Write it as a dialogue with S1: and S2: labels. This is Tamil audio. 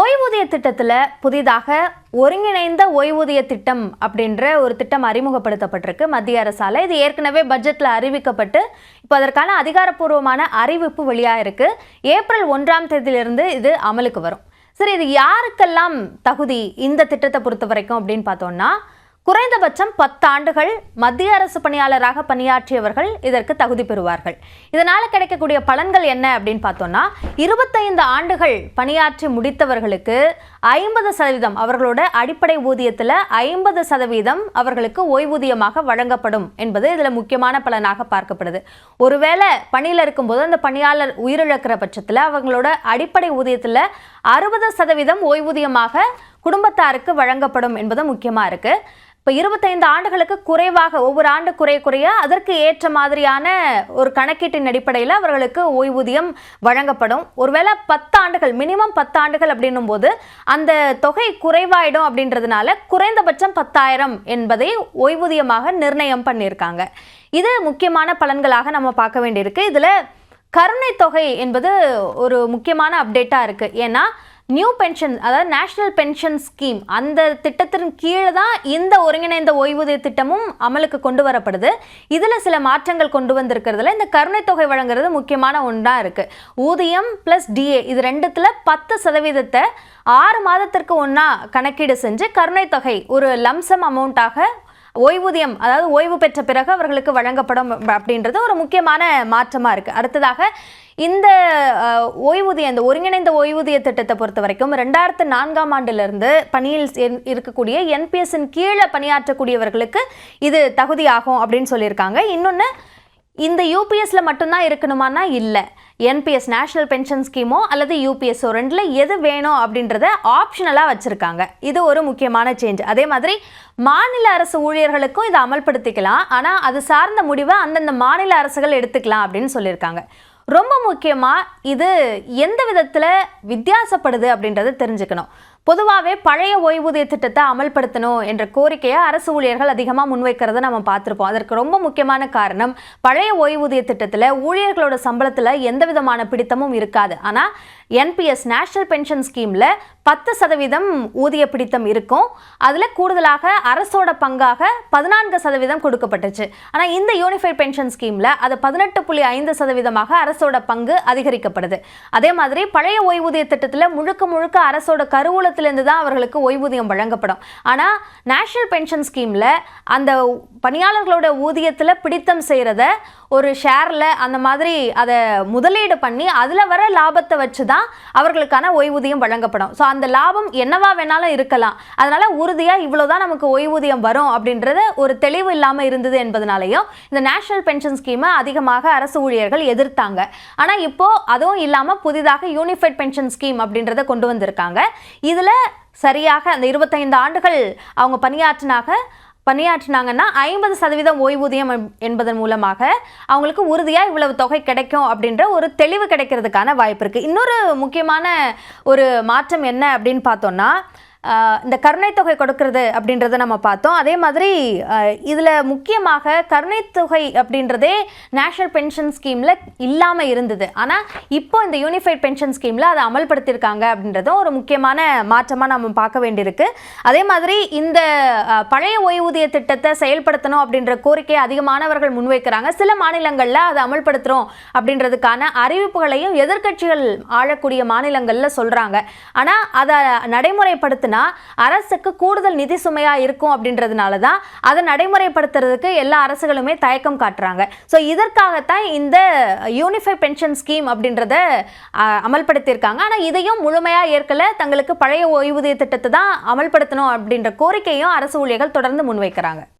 S1: ஓய்வூதிய திட்டத்தில் புதிதாக ஒருங்கிணைந்த ஓய்வூதிய திட்டம் அப்படின்ற ஒரு திட்டம் அறிமுகப்படுத்தப்பட்டிருக்கு. மத்திய அரசால். இது ஏற்கனவே பட்ஜெட்டில் அறிவிக்கப்பட்டு இப்போ அதற்கான அதிகாரப்பூர்வமான அறிவிப்பு வெளியாக இருக்கு. ஏப்ரல் ஒன்றாம் தேதியிலிருந்து இது அமலுக்கு வரும். சரி இது யாருக்கெல்லாம் தகுதி இந்த திட்டத்தை பொறுத்த வரைக்கும் அப்படின்னு பார்த்தோம்னா குறைந்தபட்சம் பத்தாண்டுகள் மத்திய அரசு பணியாளராக பணியாற்றியவர்கள் இதற்கு தகுதி பெறுவார்கள். இதனால் கிடைக்கக்கூடிய பலன்கள் என்ன அப்படின்னு பார்த்தோம்னா இருபத்தைந்து ஆண்டுகள் பணியாற்றி முடித்தவர்களுக்கு ஐம்பது சதவீதம் அவர்களோட அடிப்படை ஊதியத்தில் ஐம்பது சதவீதம் அவர்களுக்கு ஓய்வூதியமாக வழங்கப்படும் என்பது இதில் முக்கியமான பலனாக பார்க்கப்படுது. ஒருவேளை பணியில் இருக்கும்போது அந்த பணியாளர் உயிரிழக்கிற பட்சத்தில் அவங்களோட அடிப்படை ஊதியத்தில் அறுபது சதவீதம் ஓய்வூதியமாக குடும்பத்தாருக்கு வழங்கப்படும் என்பது முக்கியமாக இருக்குது இப்போ இருபத்தைந்து ஆண்டுகளுக்கு குறைவாக ஒவ்வொரு ஆண்டு குறைய குறைய அதற்கு ஏற்ற மாதிரியான ஒரு கணக்கீட்டின் அடிப்படையில் அவர்களுக்கு ஓய்வூதியம் வழங்கப்படும். ஒருவேளை பத்து ஆண்டுகள் மினிமம் பத்து ஆண்டுகள் அப்படின்னும் போது அந்த தொகை குறைவாயிடும் அப்படின்றதுனால குறைந்தபட்சம் பத்தாயிரம் என்பதை ஓய்வூதியமாக நிர்ணயம் பண்ணியிருக்காங்க. இது முக்கியமான பலன்களாக நம்ம பார்க்க வேண்டியிருக்கு. இதில் கருணை தொகை என்பது ஒரு முக்கியமான அப்டேட்டாக இருக்குது ஏன்னா நியூ பென்ஷன் அதாவது நேஷ்னல் பென்ஷன் ஸ்கீம் அந்த திட்டத்தின் கீழே தான் இந்த ஒருங்கிணைந்த ஓய்வூதிய திட்டமும் அமலுக்கு கொண்டு வரப்படுது. இதில் சில மாற்றங்கள் கொண்டு வந்திருக்கிறதுல இந்த கருணைத்தொகை தொகை வழங்குறது முக்கியமான ஒன்றாக இருக்குது ஊதியம் ப்ளஸ் டிஏ இது ரெண்டுத்தில் பத்து சதவீதத்தை ஆறு மாதத்திற்கு ஒன்றா கணக்கீடு செஞ்சு கருணை தொகை ஒரு லம்சம் அமௌண்ட்டாக ஓய்வூதியம் அதாவது ஓய்வு பெற்ற பிறகு அவர்களுக்கு வழங்கப்படும் அப்படின்றது ஒரு முக்கியமான மாற்றமாக இருக்குது அடுத்ததாக இந்த ஓய்வூதியம் இந்த ஒருங்கிணைந்த ஓய்வூதிய திட்டத்தை பொறுத்த வரைக்கும் ரெண்டாயிரத்து நான்காம் ஆண்டிலிருந்து பணியில் இருக்கக்கூடிய என்பிஎஸ்ஸின் கீழே பணியாற்றக்கூடியவர்களுக்கு இது தகுதியாகும் அப்படின்னு சொல்லியிருக்காங்க. இன்னொன்று இந்த யூபிஎஸ்சில் மட்டும்தான் இருக்கணுமானா இல்லை. என்பிஎஸ் நேஷனல் பென்ஷன் ஸ்கீமோ அல்லது யூபிஎஸ்ஓ ரெண்டில் எது வேணும் அப்படின்றத ஆப்ஷனலாக வச்சுருக்காங்க. இது ஒரு முக்கியமான சேஞ்ச் அதே மாதிரி மாநில அரசு ஊழியர்களுக்கும் இதை அமல்படுத்திக்கலாம். ஆனால் அது சார்ந்த முடிவை அந்தந்த மாநில அரசுகள் எடுத்துக்கலாம் அப்படின்னு சொல்லியிருக்காங்க. ரொம்ப முக்கியமாக இது எந்த விதத்தில் வித்தியாசப்படுது அப்படின்றத தெரிஞ்சுக்கணும். பொதுவாகவே பழைய ஓய்வூதிய திட்டத்தை அமல்படுத்தணும் என்ற கோரிக்கையை அரசு ஊழியர்கள் அதிகமாக முன்வைக்கிறத நம்ம பார்த்துருப்போம். அதற்கு ரொம்ப முக்கியமான காரணம் பழைய ஓய்வூதிய திட்டத்தில் ஊழியர்களோட சம்பளத்தில் எந்த விதமான பிடித்தமும் இருக்காது. ஆனால் என்பிஎஸ் நேஷனல் பென்ஷன் ஸ்கீமில் பத்து சதவீதம் ஊதிய பிடித்தம் இருக்கும். அதில் கூடுதலாக அரசோட பங்காக பதினான்கு சதவீதம் கொடுக்கப்பட்டுச்சு. ஆனால் இந்த யூனிஃபைட் பென்ஷன் ஸ்கீமில் அது பதினெட்டு புள்ளி ஐந்து சதவீதமாக அரசோட பங்கு அதிகரிக்கப்படுது. அதே மாதிரி பழைய ஓய்வூதிய திட்டத்தில் முழுக்க முழுக்க அரசோட கருவூல கருவூலத்திலேருந்து தான் அவர்களுக்கு ஓய்வூதியம் வழங்கப்படும். ஆனால் நேஷனல் பென்ஷன் ஸ்கீமில் அந்த பணியாளர்களோட ஊதியத்தில் பிடித்தம் செய்கிறத ஒரு ஷேரில் அந்த மாதிரி அதை முதலீடு பண்ணி அதில் வர லாபத்தை வச்சு தான் அவர்களுக்கான ஓய்வூதியம் வழங்கப்படும். ஸோ அந்த லாபம் என்னவா வேணாலும் இருக்கலாம். அதனால் உறுதியாக இவ்வளோ தான் நமக்கு ஓய்வூதியம் வரும் அப்படின்றது ஒரு தெளிவு இல்லாமல் இருந்தது என்பதனாலையும் இந்த நேஷனல் பென்ஷன் ஸ்கீமை அதிகமாக அரசு ஊழியர்கள் எதிர்த்தாங்க. ஆனால் இப்போது அதுவும் இல்லாமல் புதிதாக யூனிஃபைட் பென்ஷன் ஸ்கீம் அப்படின்றத கொண்டு வந்திருக்காங்க. இதில் சரியாக அந்த இருபத்தைந்து ஆண்டுகள் அவங்க பணியாற்றினாக பணியாற்றினாங்கன்னா ஐம்பது சதவீதம் ஓய்வூதியம் என்பதன் மூலமாக அவங்களுக்கு உறுதியாக இவ்வளவு தொகை கிடைக்கும் அப்படின்ற ஒரு தெளிவு கிடைக்கிறதுக்கான வாய்ப்பு இருக்குது இன்னொரு முக்கியமான ஒரு மாற்றம் என்ன அப்படின்னு பார்த்தோம்னா இந்த கருணைத்தொகை தொகை கொடுக்கறது அப்படின்றத நம்ம பார்த்தோம். அதே மாதிரி இதில் முக்கியமாக கருணை தொகை அப்படின்றதே நேஷனல் பென்ஷன் ஸ்கீமில் இல்லாமல் இருந்தது. ஆனால் இப்போ இந்த யூனிஃபைட் பென்ஷன் ஸ்கீமில் அதை அமல்படுத்தியிருக்காங்க அப்படின்றதும் ஒரு முக்கியமான மாற்றமாக நம்ம பார்க்க வேண்டியிருக்கு. அதே மாதிரி இந்த பழைய ஓய்வூதிய திட்டத்தை செயல்படுத்தணும் அப்படின்ற கோரிக்கையை அதிகமானவர்கள் முன்வைக்கிறாங்க. சில மாநிலங்களில் அதை அமல்படுத்துகிறோம் அப்படின்றதுக்கான அறிவிப்புகளையும் எதிர்க்கட்சிகள் ஆளக்கூடிய மாநிலங்களில் சொல்கிறாங்க ஆனால் அதை நடைமுறைப்படுத்தின அரசுக்கு கூடுதல் நிதி சுமையாக இருக்கும் அப்படின்றதுனால தான் அதை நடைமுறைப்படுத்துறதுக்கு எல்லா அரசுகளுமே தயக்கம் காட்டுறாங்க. ஸோ இதற்காகத்தான் இந்த யூனிஃபை பென்ஷன் ஸ்கீம் அப்படின்றத அமல்படுத்தியிருக்காங்க. ஆனால் இதையும் முழுமையாக ஏற்கல. தங்களுக்கு பழைய ஓய்வூதிய திட்டத்தை தான் அமல்படுத்தணும் அப்படின்ற கோரிக்கையும் அரசு ஊழியர்கள் தொடர்ந்து முன்வைக்கிறாங்க.